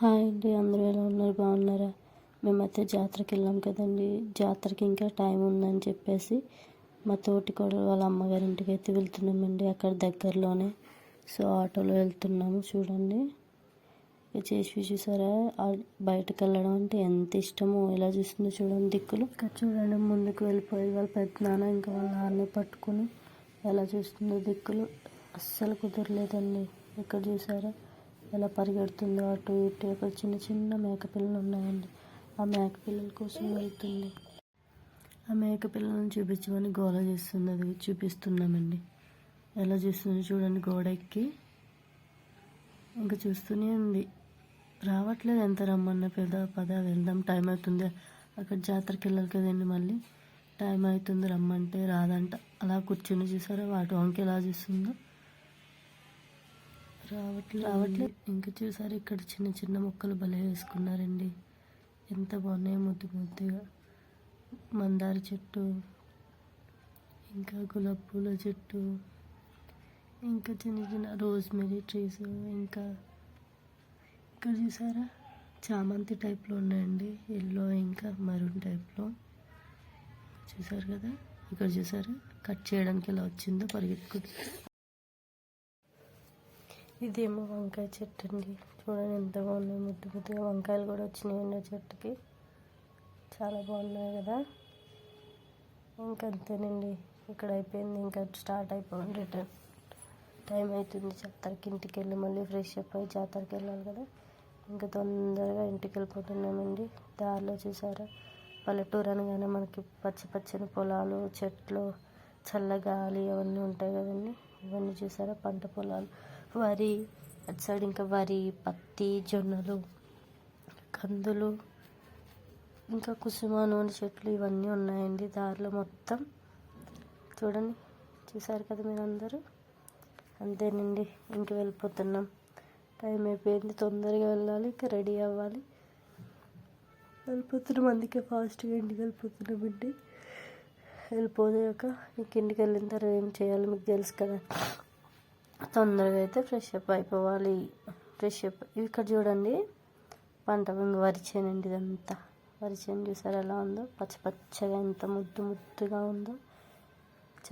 Hi అండి అందరూ ఎలా ఉన్నారు? బాగున్నారా? మేమైతే జాతరకి వెళ్ళాం కదండి. జాతరకి ఇంకా టైం ఉందని చెప్పేసి మా తోటి కూడా వాళ్ళ అమ్మగారి ఇంటికి అయితే వెళ్తున్నామండి. అక్కడ దగ్గరలోనే. సో ఆటోలో వెళ్తున్నాము. చూడండి. చేసి చూసారా? బయటకు వెళ్ళడం అంటే ఎంత ఇష్టమో ఎలా చూస్తుందో చూడండి దిక్కులు. ఇక్కడ చూడండి ముందుకు వెళ్ళిపోయి వాళ్ళ పెద్దనాన్న ఇంకా వాళ్ళ నాన్న పట్టుకుని ఎలా చూస్తుందో దిక్కులు. అస్సలు కుదరలేదండి. ఇక్కడ చూసారా? ఎలా పరిగెడుతుందో అటు ఇటు అక్కడ చిన్న చిన్న మేకపిల్లలు ఉన్నాయండి. ఆ మేకపిల్లల కోసం వెళ్తుంది. ఆ మేకపిల్లలను చూపించమని గోల చేస్తుంది. అది చూపిస్తున్నామండి. ఎలా చేస్తుందో చూడండి గోడ ఎక్కి. ఇంకా చూస్తూనే ఉంది. రావట్లేదు ఎంత రమ్మన్న పెద్ద పద వెళ్దాం టైం అవుతుంది. అక్కడ జాతరకి వెళ్ళాలి కదండి మళ్ళీ. టైం అవుతుంది రమ్మంటే రాదంట. అలా కూర్చుని చూసారా? వాటి వంక ఎలా చూస్తుందో. రావట్లేదు రావట్లేదు ఇంకా చూసారు ఇక్కడ చిన్న చిన్న మొక్కలు భలే వేసుకున్నారండి. ఎంత బాగున్నాయి ముద్దు ముద్దుగా. మందార చెట్టు ఇంకా గులాబ్ పూల చెట్టు ఇంకా చిన్న చిన్న రోజ్మెరీ ట్రీస్ ఇంకా ఇక్కడ చూసారా? చామంతి టైప్లో ఉన్నాయండి. ఎల్లో ఇంకా మరూన్ టైప్లో. చూసారు కదా? ఇక్కడ చూసారా? కట్ చేయడానికి ఎలా వచ్చిందో పరిగెత్తుకుంటూ ఇదేమో వంకాయ చెట్టు అండి. చూడండి ఎంత బాగున్నాయి. ముద్దు ముద్దుగా వంకాయలు కూడా వచ్చినాయండి ఆ చెట్టుకి. చాలా బాగున్నాయి కదా. ఇంకంతేనండి. ఇక్కడ అయిపోయింది. ఇంకా స్టార్ట్ అయిపోయింది రిటర్న్. టైం అవుతుంది. జాతరకి ఇంటికి వెళ్ళి మళ్ళీ ఫ్రెష్ అప్ అయ్యి జాతరకి వెళ్ళాలి కదా. ఇంకా తొందరగా ఇంటికి వెళ్ళిపోతున్నామండి. దారిలో చూసారా? పల్లెటూరు అనగానే మనకి పచ్చ పచ్చని పొలాలు చెట్లు చల్లగాలి అవన్నీ ఉంటాయి కదండి. ఇవన్నీ చూసారా? పంట పొలాలు. వరి అటు సైడ్ ఇంకా వరి పత్తి జొన్నలు కందులు ఇంకా కుసుమ నూనె చెట్లు ఇవన్నీ ఉన్నాయండి దారిలో మొత్తం. చూడండి చూసారు కదా మీరు అందరూ అంతేనండి ఇంక వెళ్ళిపోతున్నాం. టైం అయిపోయింది తొందరగా వెళ్ళాలి ఇంకా రెడీ అవ్వాలి. వెళ్ళిపోతున్నాం అందుకే ఫాస్ట్గా ఇంటికి వెళ్ళిపోతున్నామండి. వెళ్ళిపోయాక ఇంక ఇంటికి వెళ్ళిన తర్వాత ఏం చేయాలి మీకు తెలుసు కదా. తొందరగా అయితే ఫ్రెష్ అప్ అయిపోవాలి. Fresh up. ఇక్కడ చూడండి. పంట వరి చేనండి ఇదంతా. వరిచేను చూసారు ఎలా ఉందో? పచ్చ పచ్చగా ఎంత ముద్దు ముద్దుగా ఉందో.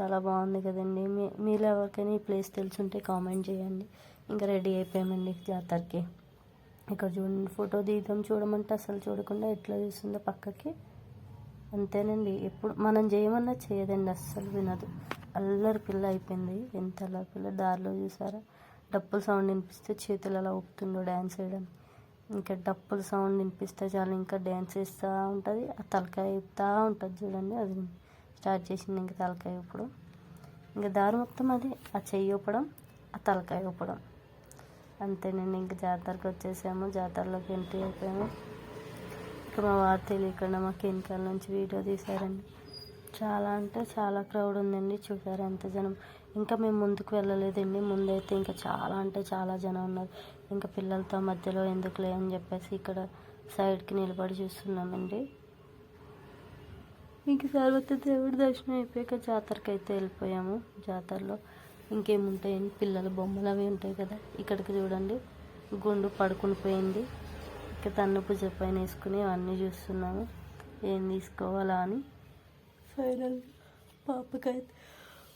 చాలా బాగుంది కదండి. మీ మీరు ఎవరికైనా ఈ ప్లేస్ తెలుసుంటే కామెంట్ చేయండి. ఇంకా రెడీ అయిపోయామండి జాతరకి. ఇక్కడ చూడండి ఫోటో దిగుదాం చూడమంటే అసలు చూడకుండా ఎట్లా చూస్తుందో పక్కకి. అంతేనండి. ఎప్పుడు మనం చేయమన్నా చేయదండి అస్సలు వినదు. అల్లరి పిల్ల అయిపోయింది. ఎంత అల్లరి పిల్ల? దారిలో చూసారా? డప్పుల సౌండ్ వినిపిస్తే చేతులు అలా ఊపుతుండో డ్యాన్స్ వేయడం. ఇంకా డప్పుల సౌండ్ వినిపిస్తే చాలు ఇంకా డ్యాన్స్ వేస్తూ ఉంటుంది. ఆ తలకాయ ఊపుతూ ఉంటుంది చూడండి. అది స్టార్ట్ చేసింది ఇంకా తలకాయ ఊపడం. ఇంకా దారి మొత్తం అది ఆ చెయ్యి ఊపడం ఆ తలకాయ ఊపడం. అంతేనండి ఇంకా జాతరకు వచ్చేసాము. జాతరలోకి ఎంట్రీ అయిపోయాము. ఇంకా మా వారు తెలియకుండా మాకు వెనకాల నుంచి వీడియో తీశారండి. చాలా అంటే చాలా క్రౌడ్ ఉందండి. చూసారు ఎంత జనం. ఇంకా మేము ముందుకు వెళ్ళలేదండి. ముందైతే ఇంకా చాలా అంటే చాలా జనం ఉన్నారు. ఇంకా పిల్లలతో మధ్యలో ఎందుకులే అని చెప్పేసి ఇక్కడ సైడ్కి నిలబడి చూస్తున్నామండి. ఇంక తర్వాత దేవుడి దర్శనం అయిపోయాక జాతరకి అయితే వెళ్ళిపోయాము. జాతరలో ఇంకేముంటాయండి? పిల్లల బొమ్మలు అవి ఉంటాయి కదా. ఇక్కడికి చూడండి. గుండు పడుకుని పోయింది. ఇక తన్ను పూజ పైన వేసుకుని అవన్నీ చూస్తున్నాము. ఏం తీసుకోవాలా అని. ఫైనల్. పాపకైతే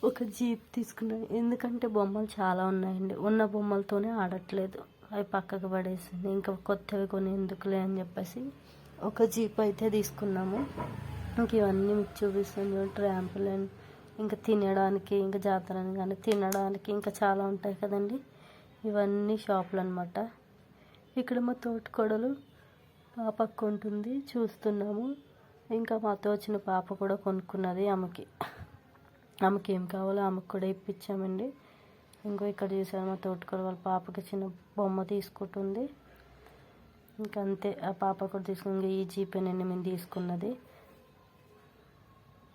ఒక జీప్ తీసుకున్నాను ఎందుకంటే బొమ్మలు చాలా ఉన్నాయండి. ఉన్న బొమ్మలతోనే ఆడట్లేదు. అవి పక్కకు పడేసింది. ఇంకా కొత్తవి కొన్ని ఎందుకులే అని చెప్పేసి ఒక జీప్ అయితే తీసుకున్నాము. ఇంక ఇవన్నీ మీకు చూపిస్తాను ట్రాంపులైన్ ఇంకా తినడానికి ఇంకా జాతర కానీ తినడానికి ఇంకా చాలా ఉంటాయి కదండి. ఇవన్నీ షాపులు అనమాట ఇక్కడ మా తోటకొడలు పాపకు ఉంటుంది. చూస్తున్నాము. ఇంకా మాతో వచ్చిన పాప కూడా కొనుక్కున్నది ఆమెకి. ఆమెకి ఏం కావాలో ఆమెకు కూడా ఇప్పించామండి. ఇంకో ఇక్కడ చూసారు మా తోటకూర వాళ్ళ పాపకి చిన్న బొమ్మ తీసుకుంటుంది. ఇంకా అంతే ఆ పాప కూడా తీసుకుని ఈ జీపే నేను మేము తీసుకున్నది.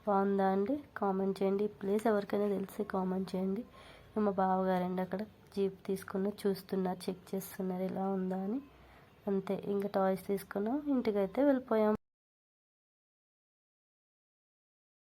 బాగుందా అండి? కామెంట్ చేయండి. ప్లీజ్ ఎవరికైనా తెలిసి కామెంట్ చేయండి. మా బావగారండి అక్కడ జీప్ తీసుకున్న చూస్తున్నారు చెక్ చేస్తున్నారు ఎలా ఉందా అని. అంతే ఇంకా టాయ్స్ తీసుకున్నాం. ఇంటికైతే వెళ్ళిపోయాం.